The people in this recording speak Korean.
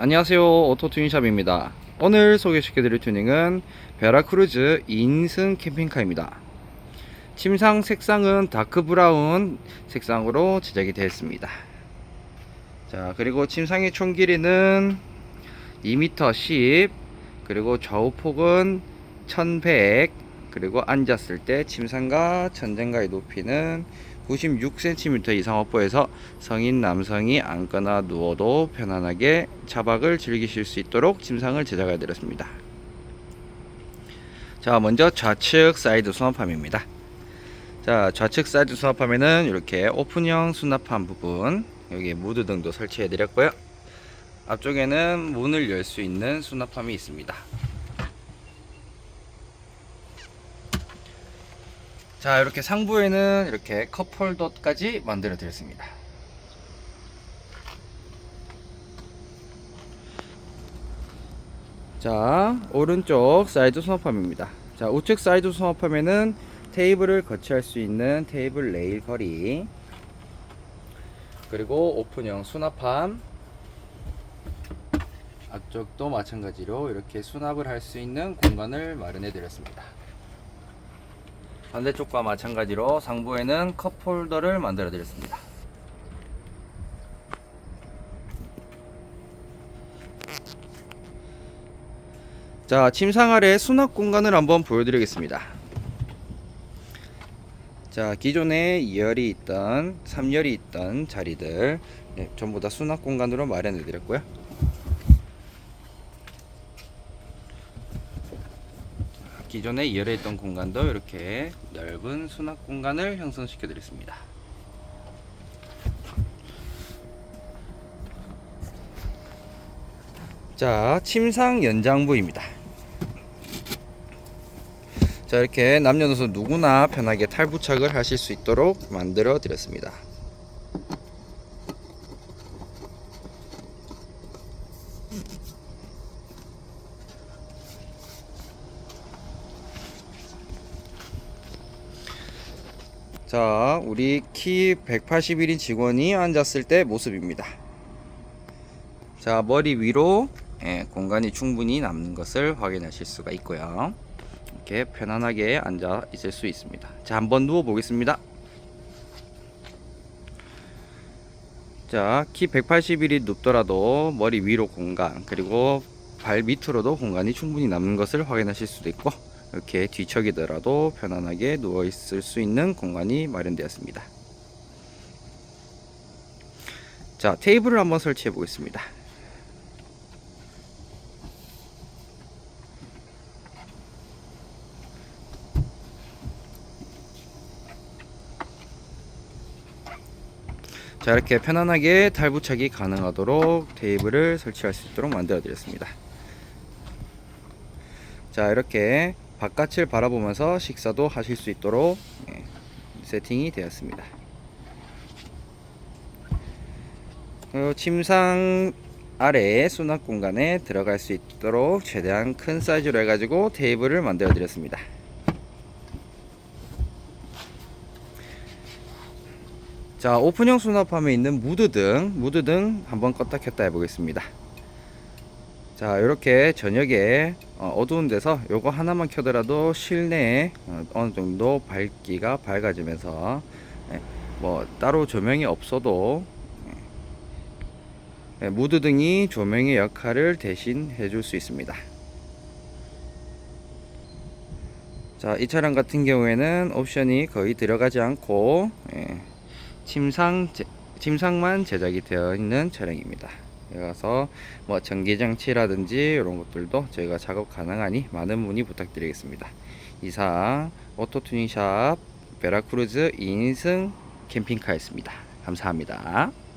안녕하세요. 오토 튜닝샵입니다. 오늘 소개시켜드릴 튜닝은 베라크루즈 2인승 캠핑카입니다. 침상 색상은 다크 브라운 색상으로 제작이 되었습니다. 자 그리고 침상의 총 길이는 2m 10 그리고 좌우 폭은 1100 그리고 앉았을 때 침상과 천장과의 높이는 96cm 이상 확보해서 성인 남성이 앉거나 누워도 편안하게 차박을 즐기실 수 있도록 침상을 제작해 드렸습니다. 자, 먼저 좌측 사이드 수납함입니다. 자, 좌측 사이드 수납함에는 이렇게 오픈형 수납함 부분, 여기 무드 등도 설치해 드렸고요. 앞쪽에는 문을 열 수 있는 수납함이 있습니다. 자 이렇게 상부에는 이렇게 컵홀더까지 만들어 드렸습니다. 자 오른쪽 사이드 수납함입니다. 자 우측 사이드 수납함에는 테이블을 거치할 수 있는 테이블 레일 거리. 그리고 오픈형 수납함. 앞쪽도 마찬가지로 이렇게 수납을 할 수 있는 공간을 마련해 드렸습니다 반대쪽과 마찬가지로 상부에는 컵홀더를 만들어 드렸습니다. 자, 침상 아래 수납 공간을 한번 보여드리겠습니다. 자, 기존에 2열이 있던, 3열이 있던 자리들 네, 전부 다 수납 공간으로 마련해 드렸고요. 기존에 2열에 있던 공간도 이렇게 넓은 수납 공간을 형성시켜 드렸습니다. 자, 침상 연장부입니다. 자, 이렇게 남녀노소 누구나 편하게 탈부착을 하실 수 있도록 만들어 드렸습니다. 자, 우리 키 181인 직원이 앉았을 때 모습입니다. 자, 머리 위로 예, 공간이 충분히 남는 것을 확인하실 수가 있고요. 이렇게 편안하게 앉아 있을 수 있습니다. 자, 한번 누워 보겠습니다. 자, 키 181이 높더라도 머리 위로 공간, 그리고 발 밑으로도 공간이 충분히 남는 것을 확인하실 수도 있고, 이렇게 뒤척이더라도 편안하게 누워 있을 수 있는 공간이 마련되었습니다. 자, 테이블을 한번 설치해 보겠습니다. 자, 이렇게 편안하게 탈부착이 가능하도록 테이블을 설치할 수 있도록 만들어 드렸습니다. 자 이렇게 바깥을 바라보면서 식사도 하실 수 있도록 예, 세팅이 되었습니다. 그리고 침상 아래 수납 공간에 들어갈 수 있도록 최대한 큰 사이즈로 해가지고 테이블을 만들어 드렸습니다. 자 오픈형 수납함에 있는 무드 등 무드 등 한번 껐다 켰다 해보겠습니다. 자 이렇게 저녁에 어, 두운 데서 요거 하나만 켜더라도 실내에 어, 어느 정도 밝기가 밝아지면서 예, 뭐 따로 조명이 없어도 예, 예, 무드 등이 조명의 역할을 대신 해줄 수 있습니다. 자 이 차량 같은 경우에는 옵션이 거의 들어가지 않고 예, 침상 제, 침상만 제작이 되어 있는 차량입니다 여기서 뭐 전기장치라든지 이런 것들도 저희가 작업 가능하니 많은 문의 부탁드리겠습니다. 이상 오토튜닝샵 베라크루즈 2인승 캠핑카였습니다. 감사합니다.